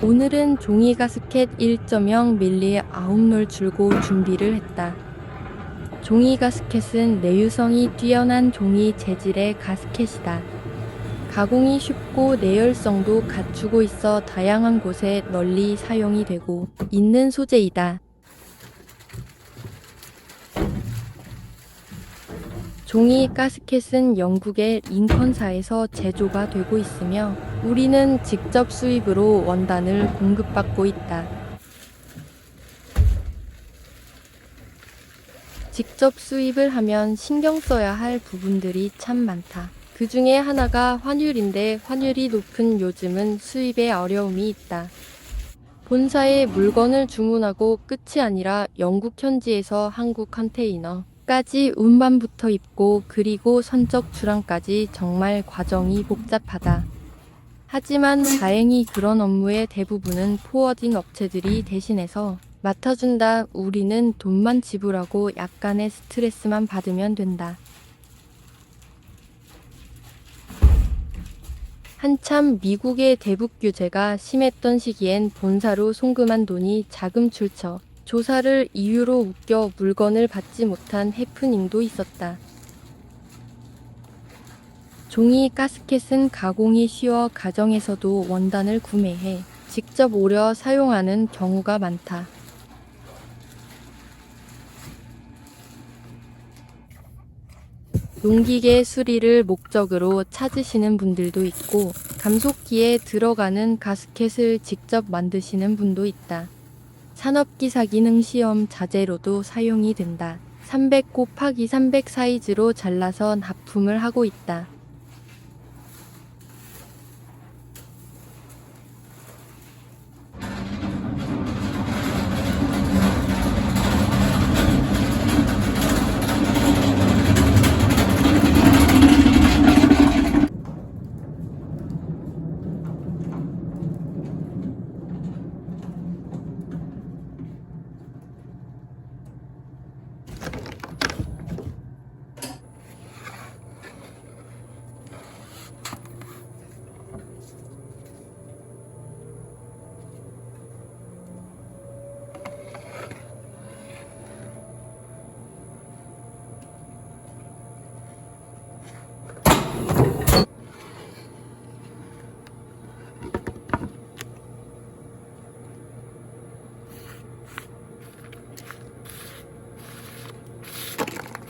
오늘은 종이 가스켓 1.0 밀리 9롤 줄고 준비를 했다. 종이 가스켓은 내유성이 뛰어난 종이 재질의 가스켓이다. 가공이 쉽고 내열성도 갖추고 있어 다양한 곳에 널리 사용이 되고 있는 소재이다. 종이 가스켓은 영국의 링컨사에서 제조가 되고 있으며 우리는 직접 수입으로 원단을 공급받고 있다. 직접 수입을 하면 신경 써야 할 부분들이 참 많다. 그 중에 하나가 환율인데 환율이 높은 요즘은 수입에 어려움이 있다. 본사에 물건을 주문하고 끝이 아니라 영국 현지에서 한국 컨테이너 까지 운반부터 입고 그리고 선적 출항까지 정말 과정이 복잡하다. 하지만 다행히 그런 업무의 대부분은 포워딩 업체들이 대신해서 맡아준다. 우리는 돈만 지불하고 약간의 스트레스만 받으면 된다. 한참 미국의 대북 규제가 심했던 시기엔 본사로 송금한 돈이 자금 출처, 조사를 이유로 웃겨 물건을 받지 못한 해프닝도 있었다. 종이 가스켓은 가공이 쉬워 가정에서도 원단을 구매해 직접 오려 사용하는 경우가 많다. 농기계 수리를 목적으로 찾으시는 분들도 있고 감속기에 들어가는 가스켓을 직접 만드시는 분도 있다. 산업기사 기능 시험 자재로도 사용이 된다. 300 곱하기 300 사이즈로 잘라서 납품을 하고 있다.